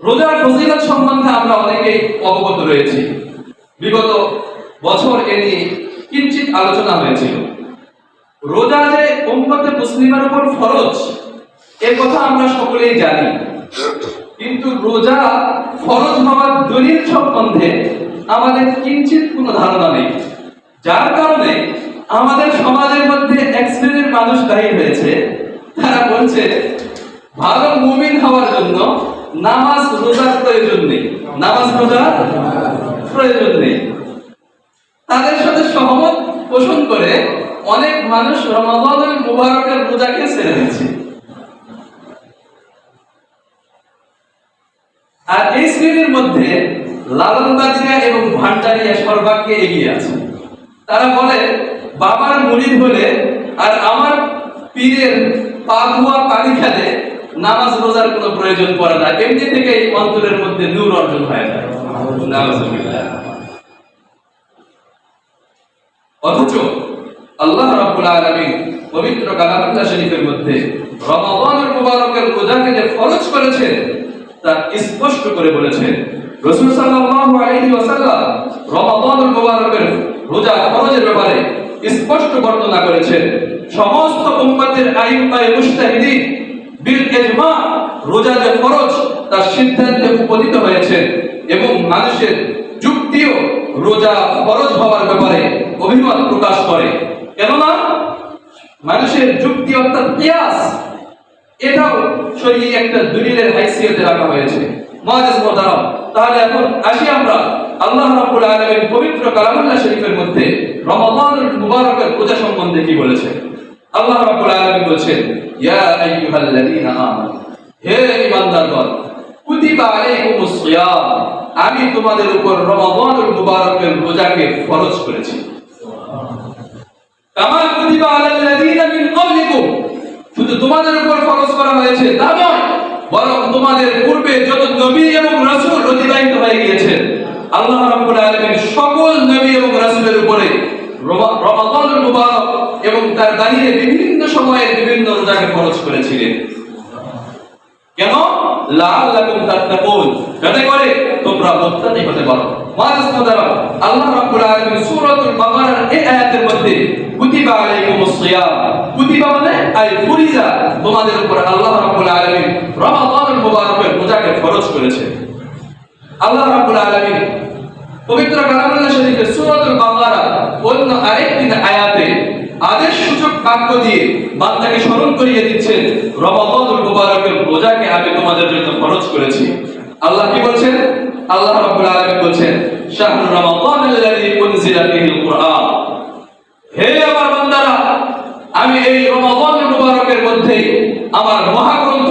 রোজার ফজিলত সম্বন্ধে আমরা অনেকেই অবগত রয়েছি। বিগত বছর এ নিয়ে কিঞ্চিত আলোচনা হয়েছিল। রোজা যে উম্মতে মুসলিমের উপর ফরজ, এ কথা আমরা সকলেই জানি। কিন্তু রোজা ফরজ হওয়ার দলিল সম্বন্ধে আমাদের কিঞ্চিত কোনো ধারণা নেই। যার কারণে আমাদের সমাজের মধ্যে এক শ্রেণির মানুষ দায়ী হয়েছে। তারা বলছে ভালো মুমিন হওয়ার জন্য নামাজ রোজার প্রয়োজন নেই। নামাজ রোজার প্রয়োজন নেই। তাদের সাথে সহমত পোষণ করে অনেক মানুষ রমাদানের মুবারকের রোজাকে ছেড়ে দিচ্ছে আর এই শ্রেণির মধ্যে লালনবাজিয়া এবং ভান্ডারিয়া সর্বাগ্যে এগিয়ে আছে। তারা বলে, বাবার মুরিদ হলে আর আমার পীরের পা পানি খেলে নামাজ রোজার কোনো প্রয়োজন পড়ে না। এমনি থেকে অন্তরের মধ্যে নূর অর্জন হয়ে যায় অথচ আল্লাহ রাব্বুল আলামিন পবিত্র কালামুল্লাহ শরীফের মধ্যে রমাদানুল মুবারকের রোজাকে যে ফরজ করেছেন, তা স্পষ্ট করে বলেছেন সাল্লাল্লাহু আলাইহি ওয়াসাল্লাম মুবারকের রোজা ফরজের ব্যাপারে স্পষ্ট বর্ণনা করেছেন। সমস্ত উম্মতের আইয়ুবায়ে মুজতাহিদিন বিল ইজমা রোজা যে ফরজ, তার সিদ্ধান্তে উপনীত হয়েছেন এবং মানুষের যুক্তিও রোজা ফরজ হওয়ার ব্যাপারে অভিমত প্রকাশ করে। কেননা, মানুষের যুক্তি অর্থাৎ এটাও একটা দলিলের হাইসিয়তে রাখা হয়েছে। তাহলে এখন আসি আমরা আল্লাহ রাব্বুল আলামিন পবিত্র কালামুল্লাহ শরীফের মধ্যে রমাদানুল মুবারকের পূজা সম্বন্ধে কি বলেছেন? আল্লাহ রাব্বুল আলামিন বলেছেন, ইয়া আইয়ুহাল্লাযীনা আমানু, হে ঈমানদারগণ, কুতিবা আলাইকুমুস সিয়াম, আমি তোমাদের উপর রমাদানুল মুবারকের রোজাকে ফরজ করেছি। কামা কুতিবা আলাল্লাযীনা মিন ক্বাবলিকুম, শুধু তোমাদের উপর ফরজ করা হয়েছে তা নয়, বরং তোমাদের পূর্বে যত নবী এবং রাসূল অতিবাহিত হয়ে গিয়েছেন, আল্লাহ রাব্বুল আলামিন সকল নবী এবং রাসূলের উপরে মুবারক এবং তার বাহিরে বিভিন্ন সময়ে বিভিন্ন রোজাকে ফরজ করেছিলেন। কেন? লাআল্লাকুম তাত্তাকুন। যাতে করে তোমরা হতে পারো। আল্লাহ রাব্বুল আলামিন সূরাতুল বাকারার এই আয়াতের মধ্যে কুতিবা আলাইকুমুস সিয়াম। কুতিবা মানে আই ফুরিজা। তোমাদের উপর আল্লাহ রাব্বুল আলামিন রমাদানুল মুবারকের রোজাকে ফরজ করেছে। আল্লাহ রাব্বুল আলামিন পবিত্র কালামুল্লাহ শরীফের সূরাতুল বাকারা অন্য আরেকটি আয়াতে আদেশ সূচক বাক্য দিয়ে বান্দাকে স্মরণ করিয়ে দিচ্ছেন, রমাদানুল মুবারকের রোজাকে আমি তোমাদের জন্য ফরজ করেছি। আল্লাহ কি বলছেন? আল্লাহ রাব্বুল আলামিন বলছেন শাহরু রমাদানাল্লাযী উনজিলা ফীহিল কুরআন। হে আমার বান্দারা, আমি এই রমাদানুল মুবারকের মধ্যে আমার মহাগ্রন্থ,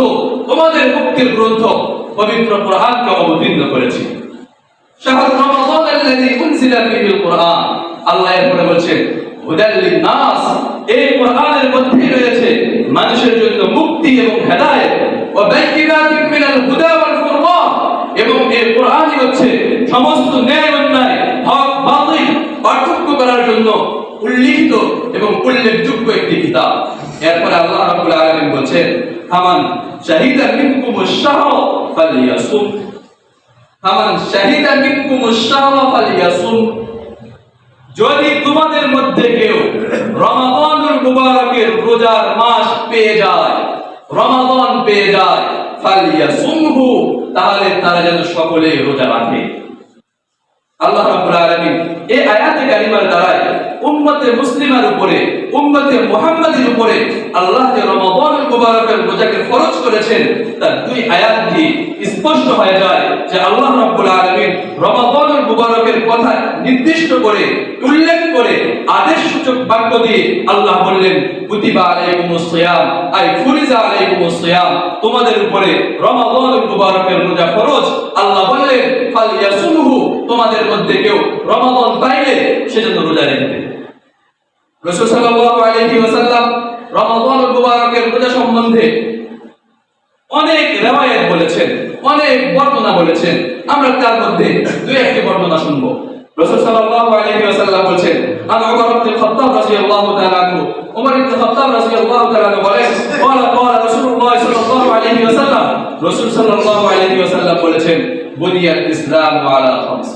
তোমাদের মুক্তির গ্রন্থ, পবিত্র কোরআনকে অবতীর্ণ করেছি। শাহরু রমাদানাল্লাযী উনজিলা ফীহিল কুরআন। আল্লাহ এরপরে বলছেন হুদাল লিন্নাস এই কোরআনের মধ্যে রয়েছে মানুষের জন্য মুক্তি এবং হেদায়েত। ও বাইকিনাতিন মিনাল হুদা ওয়াল ফুরকান। এবং এই কোরআনই হচ্ছে সমস্ত ন্যায় অন্যায়, হক, বাতিল, পার্থক্য করার জন্য উল্লিখিত এবং উল্লেখযোগ্য একটি কিতাব। এরপরে আল্লাহ রাব্বুল আলামিন বলছেন, ফামান শাহিদা মিনকুমুশ শাহর, ফালিয়াসুম। শাহিদা যদি তোমাদের মধ্যে কেউ রমাদানুল মুবারকের রোজার মাস পেয়ে যায়, রমাদান পেয়ে যায় ফালিয়া সুমহু তাহলে তারা যেন সকলে রোজা রাখে। আল্লাহ রাব্বুল আলামিন এই আয়াতে কারিমার দ্বারাই উম্মতে মুসলিমার উপরে, উম্মতে মুহাম্মাদের উপরে আল্লাহ যে রমাদানুল মুবারকের রোজাকে ফরজ করেছেন, তার দুই আয়াত দিয়ে স্পষ্ট হয়ে যায় যে আল্লাহ রাব্বুল আলামিন রমাদানুল মুবারকের কথা নির্দিষ্ট করে, উল্লেখ করে আদেশ সূচক বাক্য দিয়ে আল্লাহ বললেন, কুতিবা আলাইকুমুস সিয়াম আই ফুরিজা আলাইকুমুস সিয়াম, তোমাদের উপরে রমাদানুল মুবারকের রোজা ফরজ। আল্লাহ বললেন ফালিয়াসুমহু তোমাদের মধ্যে কেউ রমাদান পাইলে সেজন্য রোজা রাখবে রাসূল সাল্লাল্লাহু আলাইহি ওয়াসাল্লাম রমাদানুল মুবারকের রোজা সম্বন্ধে অনেক রেওয়ায়াত বলেছেন অনেক বর্ণনা বলেছেন আমরা তার মধ্যে দুই একটি বর্ণনা শুনবো রাসূল সাল্লাল্লাহু আলাইহি ওয়াসাল্লাম বলেন আন উমর ইবনে খাত্তাব রাদিয়াল্লাহু তাআলা আনহু উমর ইবনে খাত্তাব রাদিয়াল্লাহু তাআলা আনহু বলেন قال قال রাসূলুল্লাহ সাল্লাল্লাহু আলাইহি ওয়াসাল্লাম রাসূল সাল্লাল্লাহু আলাইহি ওয়াসাল্লাম বলেছেন বুনিয়াল ইসলাম আলা খামস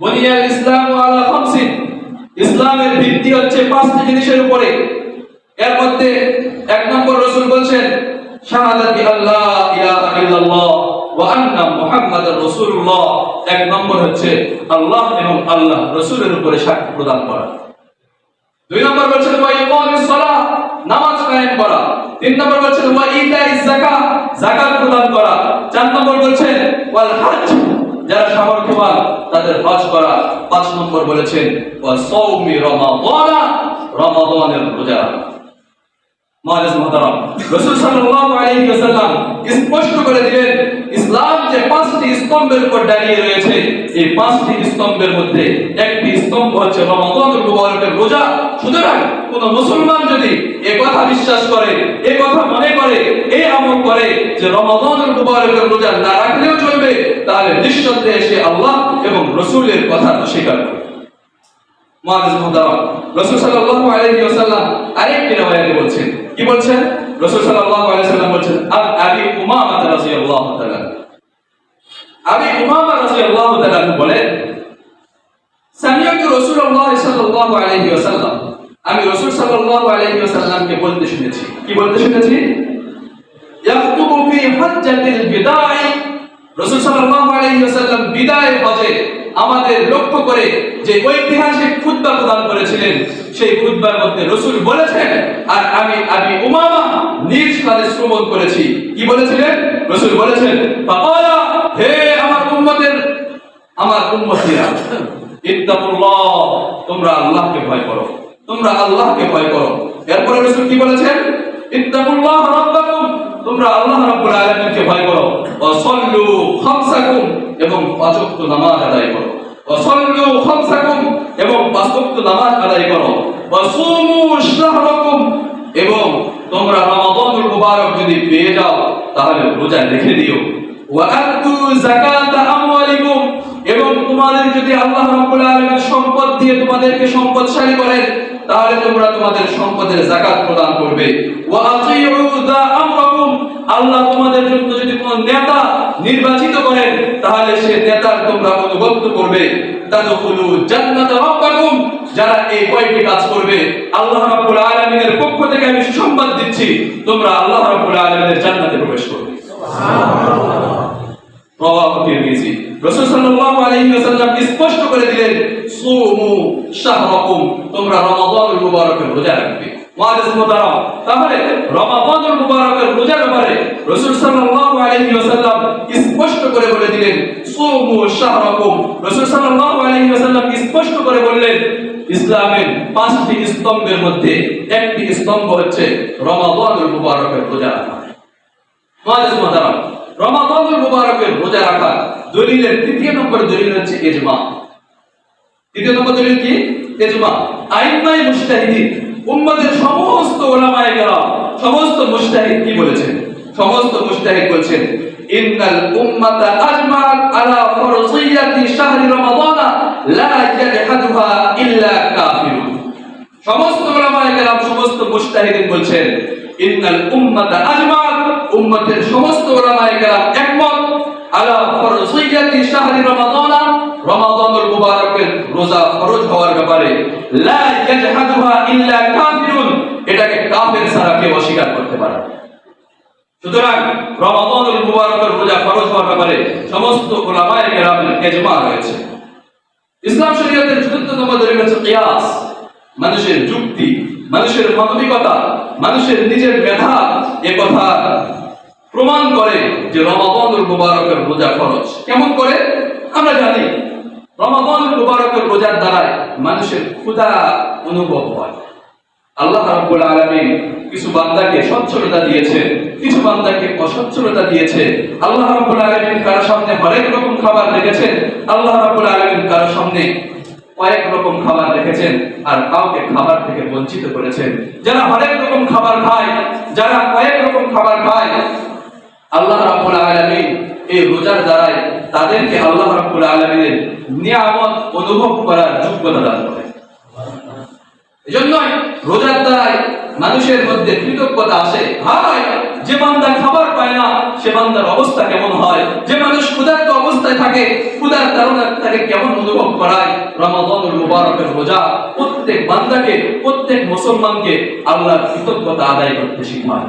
বুনিয়াল ইসলাম আলা খামসিন ইসলামের ভিত্তি হচ্ছে পাঁচটি জিনিসের উপরে। এর মধ্যে এক নম্বর রাসূল বলছেন, শাহাদাতি আল্লাহ ইলাহা ইল্লাল্লাহ ওয়া আন্না মুহাম্মাদার রাসূলুল্লাহ। এক নম্বর হচ্ছে আল্লাহ এবং আল্লাহ রাসূলের উপরে সাক্ষ্য প্রদান করা। দুই নম্বর বলছেন, ওয়া ইকামিস সালাহ, নামাজ কায়েম করা। তিন নম্বর বলছেন, ওয়া ইতাইজ যাকাত যাকাত প্রদান করা। চার নম্বর বলছেন, ওয়াল হজ যারা সামর্থ্যবান, তাদের হজ করা পাঁচ নম্বর বলেছেন সৌমি রমাদান, রমাদানের রোজা। মহারাজ মহতারাম, রাসূল সাল্লাল্লাহু স্পষ্ট করে দিলেন, ইসলাম যে পাঁচটি স্তম্ভের উপর দাঁড়িয়ে রয়েছে, এই পাঁচটি স্তম্ভের মধ্যে একটি স্তম্ভ হচ্ছে রমাদানুল মুবারকের রোজা। সুতরাং কোন মুসলমান যদি এ কথা বিশ্বাস করে, এ কথা মনে করে এই আমল করে যে রমাদানুল মুবারকের রোজা না রাখলেও চলবে, তাহলে নিঃসন্দেহে সে আল্লাহ এবং রাসূলের কথা অস্বীকার করে মুআজ্জিজ মুহতারাম, রাসূল সাল্লাল্লাহু আলাইহি ওয়াসাল্লাম আরেকটি riwayate বলছেন। কি বলছেন? রাসূল আবি উমামা তাআলা বলেন সাল্লাল্লাহু আলাইহি ওয়াসাল্লাম। আমি রাসূল সাল্লাল্লাহু আলাইহি ওয়াসাল্লামকে বলতে শুনেছি। কি বলতে শুনেছি? ফি রাসূল সাল্লাল্লাহু আলাইহি ওয়াসাল্লাম বিদায় আমাদের লক্ষ্য করে যে ঐতিহাসিক খুতবা প্রদান করেছিলেন, সেই খুতবার মধ্যে রাসূল বলেছেন, আর আমি আমি উমামা নিজ কানে শ্রবণ করেছি। কি বলেছিলেন? রসুল বলেছেন, ফাকালা, হে আমার উম্মতিরা, ইত্তাকুল্লাহ, তোমরা আল্লাহকে ভয় করো। তোমরা আল্লাহকে ভয় করো। এরপরে রাসূল কি বলেছেন? ইত্তাকুল্লাহ রাব্বাকুম, তোমরা আল্লাহ রাব্বুল আলামিনকে ভয় করো। সাল্লু খামসাকুম, এবং পাঁচ ওয়াক্ত নামাজ আদায় করো। ওয়া সাল্লু খামসাকুম, এবং পাঁচ ওয়াক্ত নামাজ আদায় করো। সুমু শাহরাকুম, এবং তোমরা রমাদানুল মুবারক যদি পেয়ে যাও, তাহলে রোজা রেখে দিও। ওয়া আতু যাকাতা আমওয়ালিকুম এবং তোমাদের যদি আল্লাহ রাব্বুল আলামিন সম্পদ দিয়ে তোমাদেরকে সম্পদশালী করেন, তাহলে তোমরা তোমাদের সম্পদের যাকাত প্রদান করবে। ওয়া আতিউ দা আমরাকুম, আল্লাহ তোমাদের জন্য যদি কোন নেতা নির্বাচিত করেন, তাহলে সে নেতার তোমরা অনুগত করবে। তাদখুলু জান্নাত রাব্বাকুম, যারা এই কয়টি কাজ করবে, আল্লাহ রাব্বুল আলামিনের পক্ষ থেকে আমি সুসংবাদ দিচ্ছি, তোমরা আল্লাহ রাব্বুল আলামিনের জান্নাতে প্রবেশ করবে। স্পষ্ট করে দিলেন, সুমু শাহরাকুম, তোমরা রমাদানুল মুবারকের রোজা রাখবে। তাহলে রমাদানুল মুবারকের রোজার ব্যাপারে রাসূল সাল্লাল্লাহু আলাইহি ওয়াসাল্লাম স্পষ্ট করে বলে দিলেন, সুমু শাহরাকুম। রাসূল সাল্লাল্লাহু আলাইহি ওয়াসাল্লাম স্পষ্ট করে বললেন, ইসলামের পাঁচটি স্তম্ভের মধ্যে একটি স্তম্ভ হচ্ছে রমাদানুল মুবারকের রোজা রাখা। মুআজ্জিজ মুহতারাম রমাদানুল মুবারকের রোজা রাখা দলিলের তৃতীয় নম্বর দলিল হচ্ছে ইজমা তৃতীয় নম্বর দলিল কি? ইজমা আইম্মাই মুজতাহিদিন, উম্মতের সমস্ত ওলামায়ে কেরাম, সমস্ত মুজতাহিদ কি বলেছেন? সমস্ত মুজতাহিদ বলেছেন, ইন্নাল উম্মাতা আজমাত আলা ফরজিয়াতি শাহরি রমাদান লা ইয়াজহাদুহা ইল্লা কাফিরুন। সমস্ত ওলামায়ে কেরাম, সমস্ত মুজতাহিদিন বলছেন, ইন্নাল উম্মাতা আজমাত উম্মতের সমস্ত ওলামায়ে কেরাম একমত আলা ফরজিয়াতি শাহরি রমাদান, রমাদানুল মুবারকের হওয়ার ব্যাপারে এটাকে কাফের ছাড়া কেউ অস্বীকার করতে পারে সুতরাং রমাদানুল রোজা ফরজ হওয়ার ব্যাপারে সমস্ত ওলামায়ে কেরামের ইজমা রয়েছে। ইসলাম শরীয়তের চতুর্থতম দলিল হচ্ছে কিয়াস। মানুষের যুক্তি, মানুষের মানবিকতা, মানুষের নিজের মেধা, এ কথা প্রমাণ করে যে রমাদানুল মুবারকের রোজা ফরজ। কেমন করে? আমরা জানি, রমাদানুল মুবারকের রোজার দ্বারাই মানুষের ক্ষুধা অনুভব হয়। আল্লাহ রাব্বুল আলামিন কিছু বান্দাকে সচ্ছলতা দিয়েছে, কিছু বান্দাকে অসচ্ছলতা দিয়েছে। আল্লাহ রাব্বুল আলামিন কারও সামনে হরেক রকম খাবার রেখেছেন? আল্লাহ রাব্বুল আলামিন কারও সামনে কয়েক রকম খাবার রেখেছেন আর কাউকে খাবার থেকে বঞ্চিত করেছেন। যারা হরেক রকম খাবার খায়, যারা কয়েক রকম খাবার খায় আল্লাহ রাব্বুল আলামিন এই রোজার দ্বারাই তাদেরকে আল্লাহ রাব্বুল আলামিনের নিয়ামত অনুভব করার যোগ্যতা দান করে। এজন্যই রোজার দ্বারাই মানুষের মধ্যে কৃতজ্ঞতা আসে। হয় যে বান্দা খাবার পায় না, সে বান্দার অবস্থা কেমন হয়? যে মানুষ ক্ষুধার্ত অবস্থায় থাকে, ক্ষুধার কারণে তাকে কেমন অনুভব করায়? রমাদানুল মুবারকের রোজা প্রত্যেক বান্দাকে, প্রত্যেক মুসলমানকে আল্লাহর কৃতজ্ঞতা আদায় করতে শিখায়।